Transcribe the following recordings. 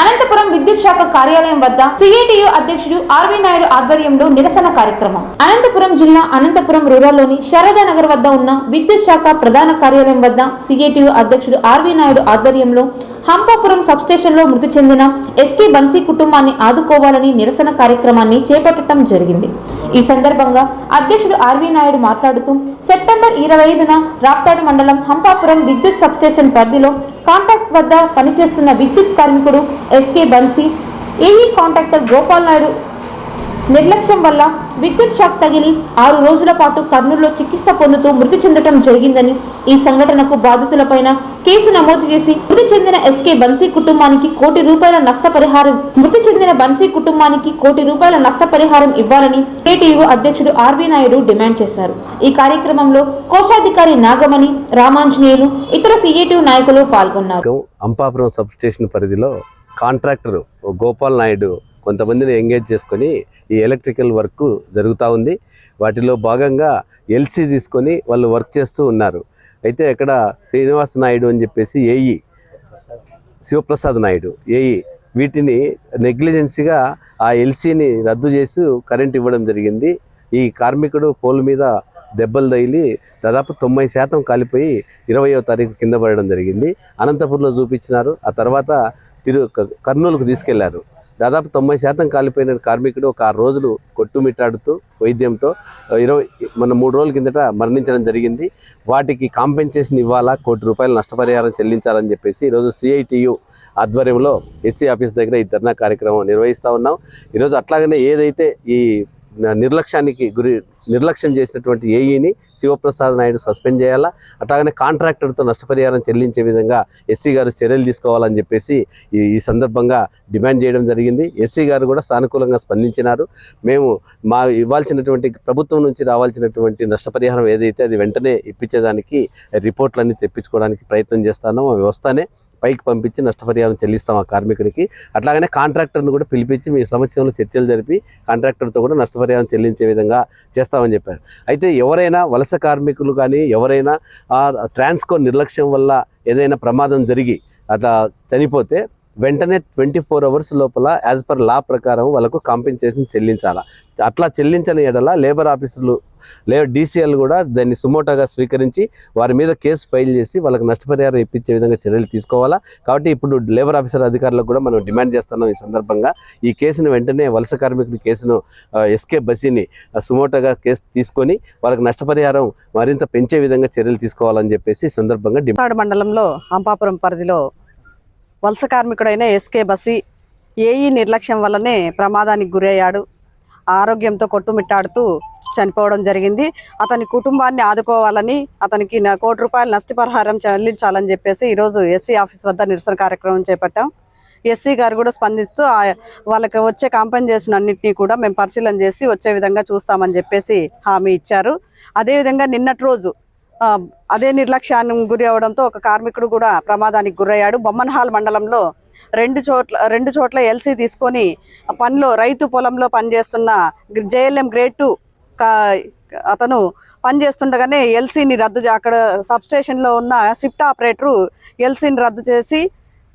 అనంతపురం విద్యుత్ శాఖ కార్యాలయం వద్ద సిఐటియు అధ్యక్షుడు ఆర్వి నాయుడు ఆధ్వర్యంలో నిరసన కార్యక్రమం. అనంతపురం జిల్లా అనంతపురం రూరల్లోని శారదా నగర్ వద్ద ఉన్న విద్యుత్ శాఖ ప్రధాన కార్యాలయం వద్ద సిఐటియు అధ్యక్షుడు ఆర్వి నాయుడు ఆధ్వర్యంలో హంపాపురం సబ్స్టేషన్లో మృతి చెందిన ఎస్కే బన్సీ కుటుంబాన్ని ఆదుకోవాలని నిరసన కార్యక్రమాన్ని చేపట్టడం జరిగింది. ఈ సందర్భంగా అధ్యక్షుడు ఆర్వి నాయుడు మాట్లాడుతూ సెప్టెంబర్ ఇరవై ఐదున రాప్తాడు మండలం హంపాపురం విద్యుత్ సబ్స్టేషన్ పరిధిలో కాంట్రాక్ట్ వద్ద పనిచేస్తున్న విద్యుత్ కార్మికుడు SK Bansi AE contractor Gopal Naidu నిర్లక్ష్యం వల్ల విద్యుత్ షాక్ తగిలి ఆరు రోజుల పాటు కర్నూలులో చికిత్స పొందుతూ మృతి చెందడం జరిగిందని ఈ సంఘటనకు బాధితులపైన కేసు నమోదు చేసి మృతి చెందిన ఎస్కే బన్సీ కుటుంబానికి కోటి రూపాయల నష్టపరిహారం మృతి చెందిన బన్సీ కుటుంబానికి కోటి రూపాయల నష్టపరిహారం ఇవ్వాలని కేటీయూ అధ్యక్షుడు ఆర్బీ నాయుడు డిమాండ్ చేశారు. ఈ కార్యక్రమంలో కోశాధికారి నాగమణి రామాంజనేయులు ఇతర సిఐటియు నాయకులు పాల్గొన్నారు. అంపాపురం సబ్ స్టేషన్ పరిధిలో కాంట్రాక్టర్ గోపాల్ నాయుడు కొంతమందిని ఎంగేజ్ చేసుకొని ఈ ఎలక్ట్రికల్ వర్క్ జరుగుతూ ఉంది. వాటిలో భాగంగా ఎల్సీ తీసుకొని వాళ్ళు వర్క్ చేస్తూ ఉన్నారు. అయితే ఇక్కడ శ్రీనివాస నాయుడు అని చెప్పేసి ఏఈ శివప్రసాద్ నాయుడు ఏఈ వీటిని నెగ్లిజెన్సీగా ఆ ఎల్సీని రద్దు చేసి కరెంట్ ఇవ్వడం జరిగింది. ఈ కార్మికుడు పోల్ మీద దెబ్బలు తగిలి దాదాపు తొంభై శాతం కాలిపోయి ఇరవయో తారీఖు కింద పడడం జరిగింది. అనంతపూర్లో చూపించినారు. ఆ తర్వాత తిరు కర్నూలుకు తీసుకెళ్ళారు. దాదాపు తొంభై శాతం కాలిపోయిన కార్మికుడు ఒక ఆరు రోజులు కొట్టుమిట్టాడుతూ వైద్యంతో ఇరవై మన మూడు రోజుల కిందట మరణించడం జరిగింది. వాటికి కాంపెన్సేషన్ ఇవ్వాలా? కోటి రూపాయలు నష్టపరిహారం చెల్లించాలని చెప్పేసి ఈరోజు సిఐటియు ఆధ్వర్యంలో ఎస్సీ ఆఫీస్ దగ్గర ఈ ధర్నా కార్యక్రమం నిర్వహిస్తూ ఉన్నాం. ఈరోజు అట్లాగనే ఏదైతే ఈ నిర్లక్ష్యానికి గురి నిర్లక్ష్యం చేసినటువంటి ఏఈని శివప్రసాద్ నాయుడు సస్పెండ్ చేయాలా? అట్లాగనే కాంట్రాక్టర్తో నష్టపరిహారం చెల్లించే విధంగా ఎస్సీ గారు చర్యలు తీసుకోవాలని చెప్పేసి ఈ సందర్భంగా డిమాండ్ చేయడం జరిగింది. ఎస్సీ గారు కూడా సానుకూలంగా స్పందించినారు. మేము మా ఇవ్వాల్సినటువంటి ప్రభుత్వం నుంచి రావాల్సినటువంటి నష్టపరిహారం ఏదైతే అది వెంటనే ఇప్పించేదానికి రిపోర్ట్లన్నీ తెప్పించుకోవడానికి ప్రయత్నం చేస్తానో. అవి వస్తానే పైకి పంపించి నష్టపరిహారం చెల్లిస్తాం ఆ కార్మికుడికి అట్లాగనే కాంట్రాక్టర్ను కూడా పిలిపించి మీ సమస్యలో చర్చలు జరిపి కాంట్రాక్టర్తో కూడా నష్టపరిహారం చెల్లించే విధంగా చేస్తామని చెప్పారు. అయితే ఎవరైనా వలస కార్మికులు కానీ ఎవరైనా ట్రాన్స్కో నిర్లక్ష్యం వల్ల ఏదైనా ప్రమాదం జరిగి అట్లా చనిపోతే వెంటనే ట్వంటీ ఫోర్ అవర్స్ లోపల యాజ్ పర్ లా ప్రకారం వాళ్ళకు కాంపెన్సేషన్ చెల్లించాలా. అట్లా చెల్లించని ఎడల లేబర్ ఆఫీసర్లు లే డీసీఎల్ కూడా దాన్ని సుమోటోగా స్వీకరించి వారి మీద కేసు ఫైల్ చేసి వాళ్ళకి నష్టపరిహారం ఇప్పించే విధంగా చర్యలు తీసుకోవాలా. కాబట్టి ఇప్పుడు లేబర్ ఆఫీసర్ అధికారులకు కూడా మనం డిమాండ్ చేస్తున్నాం ఈ సందర్భంగా. ఈ కేసును వెంటనే వలస కార్మికుడి కేసును ఎస్కే బసీని సుమోటోగా కేసు తీసుకొని వాళ్ళకి నష్టపరిహారం మరింత పెంచే విధంగా చర్యలు తీసుకోవాలని చెప్పేసి సందర్భంగా డిమాండ్ మండలంలో అంపాపురం పరిధిలో వలస కార్మికుడైన ఎస్కే బసి ఏఈ నిర్లక్ష్యం వల్లనే ప్రమాదానికి గురయ్యాడు. ఆరోగ్యంతో కొట్టుమిట్టాడుతూ చనిపోవడం జరిగింది. అతని కుటుంబాన్ని ఆదుకోవాలని అతనికి కోటి రూపాయల నష్టపరిహారం చెల్లించాలని చెప్పేసి ఈరోజు ఎస్సీ ఆఫీస్ వద్ద నిరసన కార్యక్రమం చేపట్టాం. ఎస్సీ గారు కూడా స్పందిస్తూ వాళ్ళకి వచ్చే కాంపెన్సేషన్ అన్నింటినీ కూడా మేము పరిశీలన చేసి వచ్చే విధంగా చూస్తామని చెప్పేసి హామీ ఇచ్చారు. అదేవిధంగా నిన్నటి రోజు అదే నిర్లక్ష్యానికి గురి అవడంతో ఒక కార్మికుడు కూడా ప్రమాదానికి గురయ్యాడు. బొమ్మన్హాల్ మండలంలో రెండు చోట్ల రెండు చోట్ల ఎల్సీ తీసుకొని పనిలో రైతు పొలంలో పనిచేస్తున్న జేఎల్ఎం గ్రేడ్ టూ అతను పనిచేస్తుండగానే ఎల్సీని రద్దు అక్కడ సబ్స్టేషన్లో ఉన్న షిఫ్ట్ ఆపరేటరు ఎల్సీని రద్దు చేసి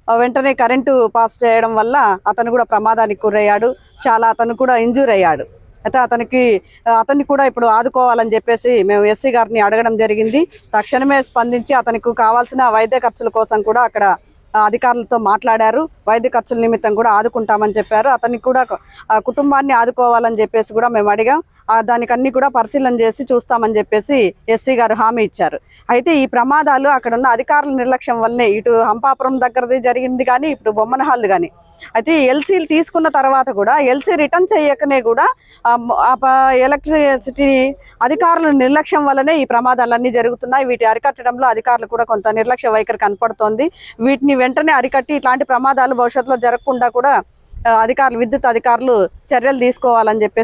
వెంటనే కరెంటు పాస్ చేయడం వల్ల అతను కూడా ప్రమాదానికి గురయ్యాడు. చాలా అతను కూడా ఇంజూర్ అయ్యాడు అయితే అతనికి అతన్ని కూడా ఇప్పుడు ఆదుకోవాలని చెప్పేసి మేము ఎస్సీ గారిని అడగడం జరిగింది. తక్షణమే స్పందించి అతనికి కావాల్సిన వైద్య ఖర్చుల కోసం కూడా అక్కడ అధికారులతో మాట్లాడారు. వైద్య ఖర్చుల నిమిత్తం కూడా ఆదుకుంటామని చెప్పారు. అతనికి కూడా ఆ, కుటుంబాన్ని ఆదుకోవాలని చెప్పేసి కూడా మేము అడిగాం. దానికన్నీ కూడా పరిశీలన చేసి చూస్తామని చెప్పేసి ఎస్సీ గారు హామీ ఇచ్చారు. అయితే ఈ ప్రమాదాలు అక్కడ ఉన్న అధికారుల నిర్లక్ష్యం వల్లనే ఇటు హంపాపురం దగ్గరది జరిగింది కానీ ఇప్పుడు బొమ్మనహాల్ కానీ. అయితే ఎల్సీలు తీసుకున్న తర్వాత కూడా ఎల్సీ రిటర్న్ చేయకనే కూడా ఆ ప- ఎలక్ట్రిసిటీ అధికారుల నిర్లక్ష్యం వల్లనే ఈ ప్రమాదాలన్నీ జరుగుతున్నాయి. వీటి అరికట్టడంలో అధికారులు కూడా కొంత నిర్లక్ష్య వైఖరి కనపడుతోంది. వీటిని వెంటనే అరికట్టి ఇట్లాంటి ప్రమాదాలు భవిష్యత్తులో జరగకుండా కూడా అధికారులు విద్యుత్ అధికారులు చర్యలు తీసుకోవాలని చెప్పేసి